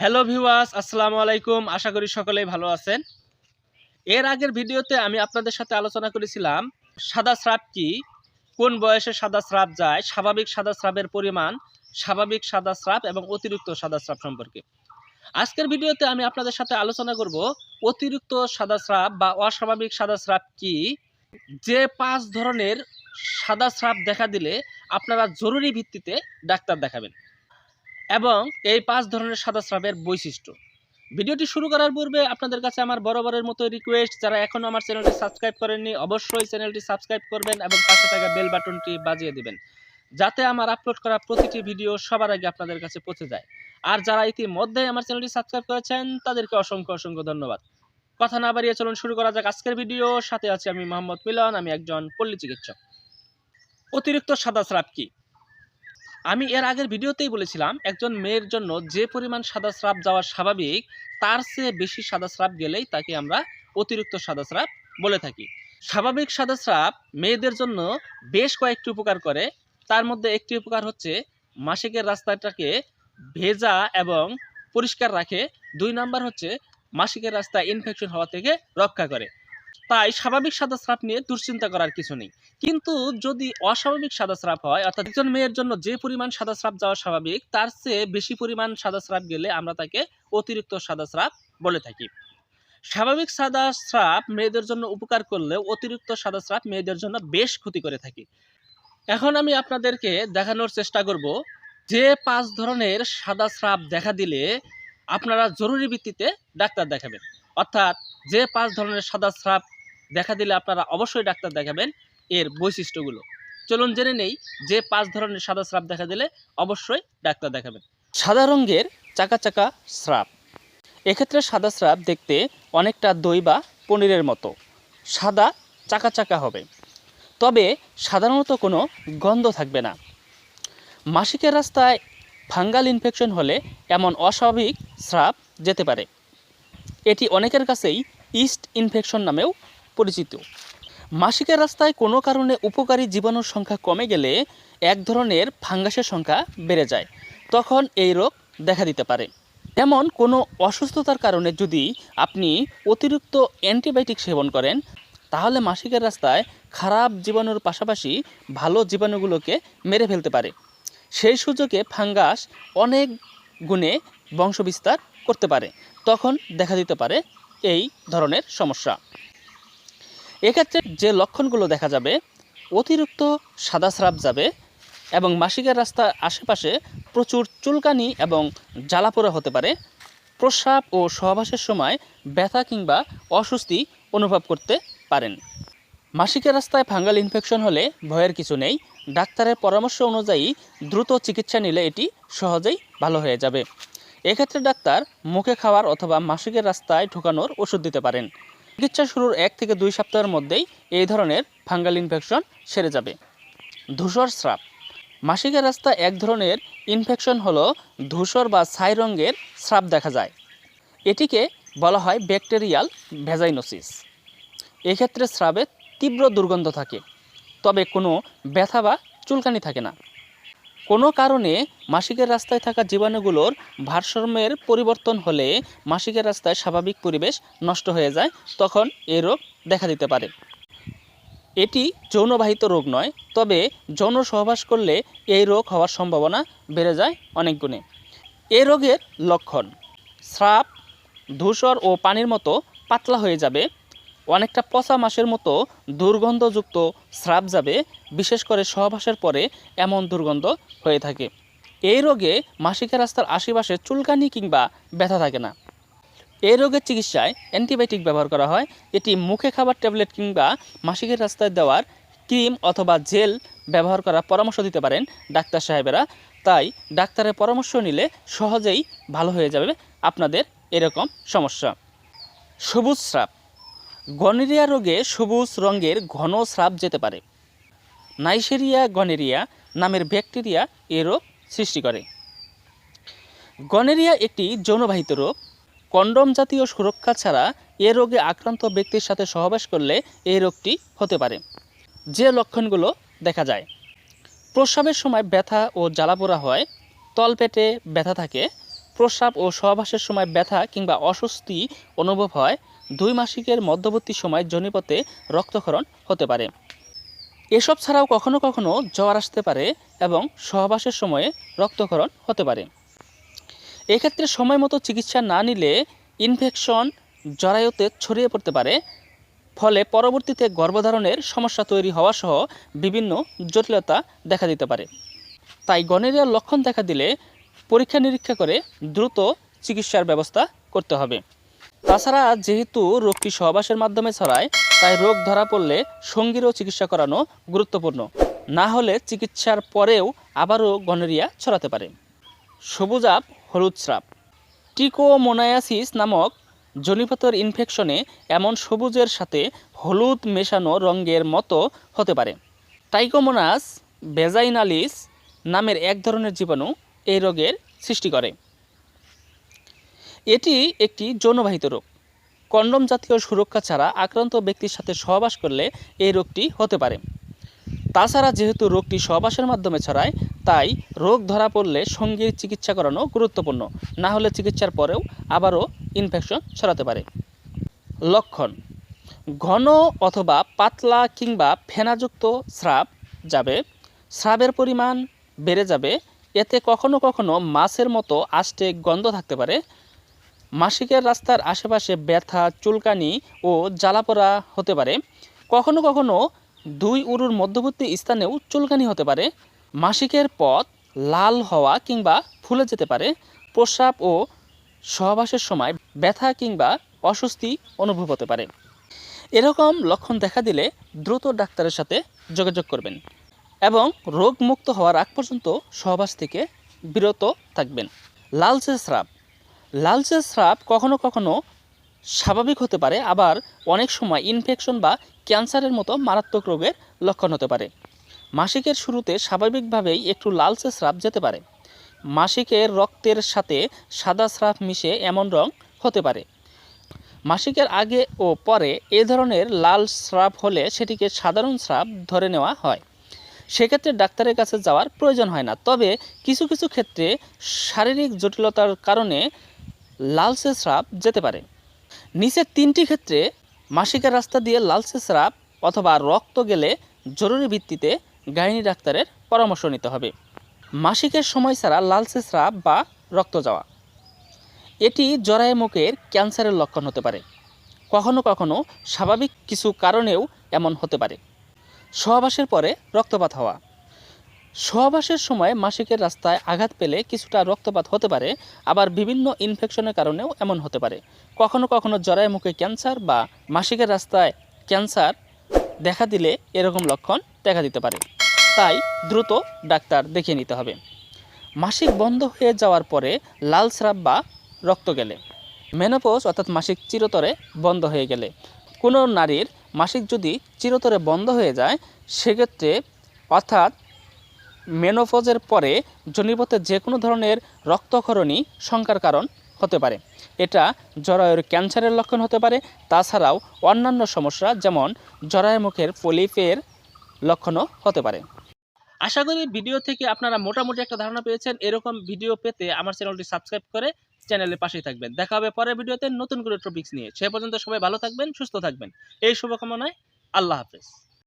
Hello viewers আসসালামু আলাইকুম। আশা করি সকলেই ভালো আছেন। এর আগের ভিডিওতে আমি আপনাদের সাথে আলোচনা করেছিলাম, সাদা স্রাব কি, কোন বয়সে সাদা স্রাব যায়, স্বাভাবিক সাদা স্রাবের পরিমাণ, স্বাভাবিক সাদা স্রাব এবং অতিরিক্ত সাদা স্রাব সম্পর্কে। আজকের ভিডিওতে আমি আপনাদের সাথে আলোচনা করব, অতিরিক্ত সাদা স্রাব বা অস্বাভাবিক সাদা স্রাব কি, যে পাঁচ ধরনের সাদা স্রাব দেখা দিলে আপনারা জরুরি ভিত্তিতে ডাক্তার দেখাবেন। এবং এই পাঁচ ধরনের সাদা স্রাবের বৈশিষ্ট্য। ভিডিওটি শুরু করার পূর্বে আপনাদের কাছে আমার বরাবরের মতো রিকোয়েস্ট যারা এখনও আমার চ্যানেলটি সাবস্ক্রাইব করেননি, অবশ্যই চ্যানেলটি সাবস্ক্রাইব করবেন এবং পাশে থাকা বেল বাটনটি বাজিয়ে দিবেন, যাতে আমার আপলোড করা প্রতিটি ভিডিও সবার আগে আপনাদের কাছে পৌঁছে যায়। আর যারা ইতিমধ্যে আমার চ্যানেলটি সাবস্ক্রাইব করেছেন, তাদেরকে অসংখ্য অসংখ্য ধন্যবাদ। কথা না বাড়িয়ে চলুন শুরু করা যাক আজকের ভিডিও সাথে আছি আমি মোহাম্মদ মিলন, আমি একজন পল্লী চিকিৎসক। অতিরিক্ত সাদা স্রাব কি? আমি এর আগের ভিডিওতেই বলেছিলাম, একজন মেয়ের জন্য যে পরিমাণ সাদা স্রাব যাওয়া স্বাভাবিক, তার চেয়ে বেশি সাদা স্রাব গেলেই তাকে আমরা অতিরিক্ত সাদা স্রাব বলে থাকি। স্বাভাবিক সাদা স্রাব মেয়েদের জন্য বেশ কয়েকটি উপকার করে। তার মধ্যে একটি উপকার হচ্ছে মাসিকের রাস্তাটাকে ভেজা এবং পরিষ্কার রাখে। দুই নাম্বার হচ্ছে মাসিকের রাস্তায় ইনফেকশন হওয়া থেকে রক্ষা করে। তাই স্বাভাবিক সাদা স্রাব নিয়ে দুশ্চিন্তা করার কিছু নেই। কিন্তু যদি অস্বাভাবিক সাদা স্রাব হয়, অর্থাৎ একজন মেয়ের জন্য যে পরিমাণ সাদা স্রাব যাওয়া স্বাভাবিক, তার চেয়ে বেশি পরিমাণ সাদা স্রাব গেলে আমরা তাকে অতিরিক্ত সাদা স্রাব বলে থাকি। স্বাভাবিক সাদা স্রাব মেয়েদের জন্য উপকার করলেও অতিরিক্ত সাদা স্রাব মেয়েদের জন্য বেশ ক্ষতি করে থাকি। এখন আমি আপনাদেরকে দেখানোর চেষ্টা করব যে পাঁচ ধরনের সাদা স্রাব দেখা দিলে আপনারা জরুরি ভিত্তিতে ডাক্তার দেখাবেন। অর্থাৎ যে পাঁচ ধরনের সাদা স্রাব দেখা দিলে আপনারা অবশ্যই ডাক্তার দেখাবেন এর বৈশিষ্ট্যগুলো। চলুন জেনে নেই যে পাঁচ ধরনের সাদা স্রাব দেখা দিলে অবশ্যই ডাক্তার দেখাবেন। সাদা রঙের চাকা চাকা স্রাব। এক্ষেত্রে সাদা স্রাব দেখতে অনেকটা দই বা পনিরের মতো। সাদা চাকা চাকা হবে। তবে সাধারণত কোনো গন্ধ থাকবে না। মাসিকের রাস্তায় ফাঙ্গাল ইনফেকশন হলে এমন অস্বাভাবিক স্রাব যেতে পারে। এটি অনেকের কাছেই ইস্ট ইনফেকশন নামেও পরিচিত। মাসিকের রাস্তায় কোনো কারণে উপকারী জীবাণুর সংখ্যা কমে গেলে এক ধরনের ফাঙ্গাসের সংখ্যা বেড়ে যায়। তখন এই রোগ দেখা দিতে পারে। এমন কোনো অসুস্থতার কারণে যদি আপনি অতিরিক্ত অ্যান্টিবায়োটিক সেবন করেন, তাহলে মাসিকের রাস্তায় খারাপ জীবাণুর পাশাপাশি ভালো জীবাণুগুলোকে মেরে ফেলতে পারে। সেই সুযোগে ফাঙ্গাস অনেক গুণে বংশবিস্তার করতে পারে। তখন দেখা দিতে পারে এই ধরনের সমস্যা। এক্ষেত্রে যে লক্ষণগুলো দেখা যাবে, অতিরিক্ত সাদা স্রাব যাবে এবং মাসিকের রাস্তার আশেপাশে প্রচুর চুলকানি এবং জ্বালাপোড়া হতে পারে। প্রস্রাব ও সহবাসের সময় ব্যথা কিংবা অস্বস্তি অনুভব করতে পারেন। মাসিকের রাস্তায় ফাঙ্গাল ইনফেকশন হলে ভয়ের কিছু নেই। ডাক্তারের পরামর্শ অনুযায়ী দ্রুত চিকিৎসা নিলে এটি সহজেই ভালো হয়ে যাবে। এক্ষেত্রে ডাক্তার মুখে খাওয়ার অথবা মাসিকের রাস্তায় ঢোকানোর ওষুধ দিতে পারেন। চিকিৎসা শুরুর এক থেকে দুই সপ্তাহের মধ্যেই এই ধরনের ফাঙ্গাল ইনফেকশন সেরে যাবে। ধূসর স্রাব। মাসিকের রাস্তা এক ধরনের ইনফেকশন হলো ধূসর বা ছাই রঙের স্রাব দেখা যায়। এটিকে বলা হয় ব্যাকটেরিয়াল ভেজাইনোসিস এক্ষেত্রে স্রাবে তীব্র দুর্গন্ধ থাকে, তবে কোনো ব্যথা বা চুলকানি থাকে না। কোনো কারণে মাসিকের রাস্তায় থাকা জীবাণুগুলোর ভারসাম্যের পরিবর্তন হলে মাসিকের রাস্তায় স্বাভাবিক পরিবেশ নষ্ট হয়ে যায়, তখন এই রোগ দেখা দিতে পারে। এটি যৌনবাহিত রোগ নয়, তবে যৌন সহবাস করলে এই রোগ হওয়ার সম্ভাবনা বেড়ে যায় অনেক গুণে। এই রোগের লক্ষণ, স্রাব, ধূসর ও পানির মতো পাতলা হয়ে যাবে অনেকটা পচা মাসের মতো দুর্গন্ধযুক্ত স্রাব যাবে, বিশেষ করে সহবাসের পরে এমন দুর্গন্ধ হয়ে থাকে। এই রোগে মাসিকের রাস্তার আশেপাশে চুলকানি কিংবা ব্যথা থাকে না। এই রোগের চিকিৎসায় অ্যান্টিবায়োটিক ব্যবহার করা হয়। এটি মুখে খাবার ট্যাবলেট কিংবা মাসিকের রাস্তায় দেওয়ার ক্রিম অথবা জেল ব্যবহার করার পরামর্শ দিতে পারেন ডাক্তার সাহেবেরা। তাই ডাক্তারের পরামর্শ নিলে সহজেই ভালো হয়ে যাবে আপনাদের এরকম সমস্যা। সবুজ স্রাব। গনেরিয়া রোগে সবুজ রঙের ঘন স্রাব যেতে পারে। নাইসেরিয়া গনেরিয়া নামের ব্যাকটেরিয়া এ রোগ সৃষ্টি করে। গনেরিয়া একটি যৌনবাহিত রোগ। কন্ডম জাতীয় সুরক্ষা ছাড়া এ রোগে আক্রান্ত ব্যক্তির সাথে সহবাস করলে এই রোগটি হতে পারে। যে লক্ষণগুলো দেখা যায়। প্রস্রাবের সময় ব্যথা ও জ্বালাপোড়া হয়, তলপেটে ব্যথা থাকে, প্রস্রাব ও সহবাসের সময় ব্যথা কিংবা অস্বস্তি অনুভব হয় দুই মাসিকের মধ্যবর্তী সময় জনিপথে রক্তক্ষরণ হতে পারে। এসব ছাড়াও কখনো কখনো জ্বর আসতে পারে এবং সহবাসের সময়ে রক্তক্ষরণ হতে পারে। এক্ষেত্রে সময় মতো চিকিৎসা না নিলে ইনফেকশন জরায়ুতে ছড়িয়ে পড়তে পারে। ফলে পরবর্তীতে গর্ভধারণের সমস্যা তৈরি হওয়া সহ বিভিন্ন জটিলতা দেখা দিতে পারে। তাই গনেরিয়ার লক্ষণ দেখা দিলে পরীক্ষা নিরীক্ষা করে দ্রুত চিকিৎসার ব্যবস্থা করতে হবে। তাছাড়া যেহেতু রোগটি সহবাসের মাধ্যমে ছড়ায়, তাই রোগ ধরা পড়লে সঙ্গীরও চিকিৎসা করানো গুরুত্বপূর্ণ। না হলে চিকিৎসার পরেও আবারও গনেরিয়া ছড়াতে পারে। সবুজাব হলুদ স্রাব। টিকোমোনায়াসিস নামক জনিপথর ইনফেকশনে এমন সবুজের সাথে হলুদ মেশানো রঙের মতো হতে পারে। টাইকোমোনাস বেজাইনালিস নামের এক ধরনের জীবাণু এই রোগের সৃষ্টি করে। এটি একটি যৌনবাহিত রোগ। কন্ডম জাতীয় সুরক্ষা ছাড়া আক্রান্ত ব্যক্তির সাথে সহবাস করলে এই রোগটি হতে পারে। তাছাড়া যেহেতু রোগটি সহবাসের মাধ্যমে ছড়ায়, তাই রোগ ধরা পড়লে সঙ্গীর চিকিৎসা করানো গুরুত্বপূর্ণ। না হলে চিকিৎসার পরেও আবারও ইনফেকশন ছড়াতে পারে। লক্ষণ, ঘন অথবা পাতলা কিংবা ফেনাযুক্ত স্রাব যাবে। স্রাবের পরিমাণ বেড়ে যাবে। এতে কখনো কখনো মাছের মতো আষ্টে গন্ধ থাকতে পারে। মাসিকের রাস্তার আশেপাশে ব্যথা, চুলকানি ও জ্বালাপোড়া হতে পারে। কখনো কখনো দুই উরুর মধ্যবর্তী স্থানেও চুলকানি হতে পারে। মাসিকের পথ লাল হওয়া কিংবা ফুলে যেতে পারে। প্রস্রাব ও সহবাসের সময় ব্যথা কিংবা অস্বস্তি অনুভব হতে পারে। এরকম লক্ষণ দেখা দিলে দ্রুত ডাক্তারের সাথে যোগাযোগ করবেন এবং রোগমুক্ত হওয়ার আগ পর্যন্ত সহবাস থেকে বিরত থাকবেন। লালচে স্রাব লালচে স্রাব কখনো কখনো স্বাভাবিক হতে পারে, আবার অনেক সময় ইনফেকশন বা ক্যান্সারের মতো মারাত্মক রোগের লক্ষণ হতে পারে। মাসিকের শুরুতে স্বাভাবিকভাবেই একটু লালচে স্রাব যেতে পারে। মাসিকের রক্তের সাথে সাদা স্রাব মিশে এমন রং হতে পারে। মাসিকের আগে ও পরে এ ধরনের লাল স্রাব হলে সেটিকে সাধারণ স্রাব ধরে নেওয়া হয়। সেক্ষেত্রে ডাক্তারের কাছে যাওয়ার প্রয়োজন হয় না। তবে কিছু কিছু ক্ষেত্রে শারীরিক জটিলতার কারণে লালচে স্রাব যেতে পারে। নিচের তিনটি ক্ষেত্রে মাসিকের রাস্তা দিয়ে লালসে স্রাব অথবা রক্ত গেলে জরুরি ভিত্তিতে গাইনি ডাক্তারের পরামর্শ নিতে হবে। মাসিকের সময় ছাড়া লালসে স্রাব বা রক্ত যাওয়া। এটি জরায়ু মুখের ক্যান্সারের লক্ষণ হতে পারে। কখনো কখনো স্বাভাবিক কিছু কারণেও এমন হতে পারে। সহবাসের পরে রক্তপাত হওয়া। সহবাসের সময় মাসিকের রাস্তায় আঘাত পেলে কিছুটা রক্তপাত হতে পারে, আবার বিভিন্ন ইনফেকশনের কারণেও এমন হতে পারে। কখনো কখনো জরায়ু মুখে ক্যান্সার বা মাসিকের রাস্তায় ক্যান্সার দেখা দিলে এরকম লক্ষণ দেখা দিতে পারে। তাই দ্রুত ডাক্তার দেখিয়ে নিতে হবে। মাসিক বন্ধ হয়ে যাওয়ার পরে লাল স্রাব বা রক্ত গেলে। মেনোপোজ অর্থাৎ মাসিক চিরতরে বন্ধ হয়ে গেলে। কোনো নারীর মাসিক যদি চিরতরে বন্ধ হয়ে যায়, সেক্ষেত্রে অর্থাৎ মেনোপজের পরে জনিপথে যে কোনো ধরনের রক্তক্ষরণই শঙ্কার কারণ হতে পারে। এটা জরায়ুর ক্যান্সারের লক্ষণ হতে পারে, তাছাড়াও অন্যান্য সমস্যা যেমন জরায়ু মুখের পলিপের লক্ষণও হতে পারে। আশা করি ভিডিও থেকে আপনারা মোটামুটি একটা ধারণা পেয়েছেন। এরকম ভিডিও পেতে আমার চ্যানেলটি সাবস্ক্রাইব করে চ্যানেলের পাশেই থাকবেন। দেখা হবে পরের ভিডিওতে নতুন করে টপিক্স নিয়ে। সে পর্যন্ত সবাই ভালো থাকবেন, সুস্থ থাকবেন। এই শুভকামনায় আল্লাহ হাফেজ।